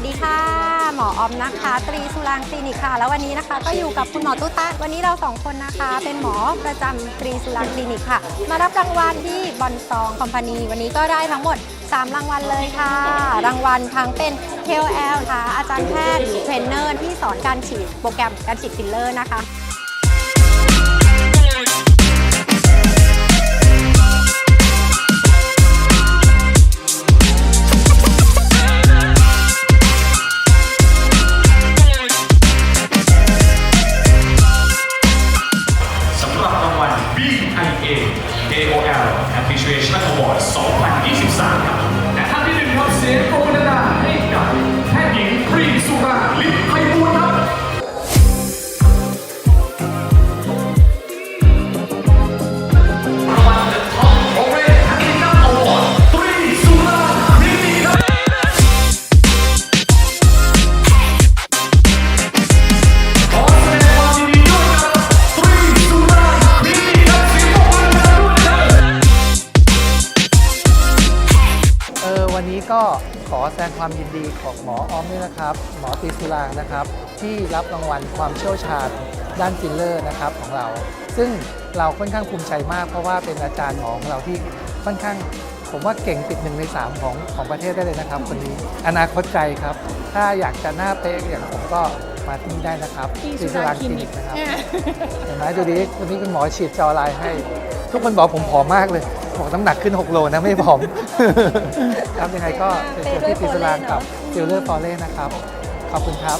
สดีค่ะ หมออมนะคะ ตรีสุรางคลินิกค่ะ แล้ววันนี้นะคะ ก็อยู่กับคุณหมอตุ๊ตาวันนี้เราสองคนนะคะ เป็นหมอประจำตรีสุรางคลินิกค่ะ มารับรางวัลที่บอนซองคอมพานีวันนี้ก็ได้ทั้งหมด 3 รางวัลเลยค่ะ รางวัลทั้งเป็น KOL ค่ะ อาจารย์แพทย์หรือเทรนเนอร์ที่สอนการฉีดโปรแกรมการฉีดฟิลเลอร์นะคะ วันนี้ก็ขอแสดงความยินดีของหมอออมด้วยนะครับ หมอตีสุรางนะครับ ที่รับรางวัลความเชี่ยวชาญด้านฟิลเลอร์นะครับของเรา ซึ่งเราค่อนข้างภูมิใจมาก เพราะว่าเป็นอาจารย์หมอของเราที่ค่อนข้างผมว่าเก่งติดหนึ่งในสามของของประเทศได้เลยนะครับคนนี้อนาคตไกลครับ ถ้าอยากจะหน้าเป๊ะอย่างผมก็มาที่นี่ได้นะครับที่ตีสุราคลินิกนะครับเนี่ยเห็นไหมดูดิวันนี้คุณหมอฉีดจอลายให้ ทุกคนบอกผมผอมมากเลย บอกน้ำหนักขึ้น 6 โลนะไม่ผอม ครับยังไงก็เจอที่ติสลางกับฟิลเลอร์ฟอเล่นะครับ ขอบคุณครับ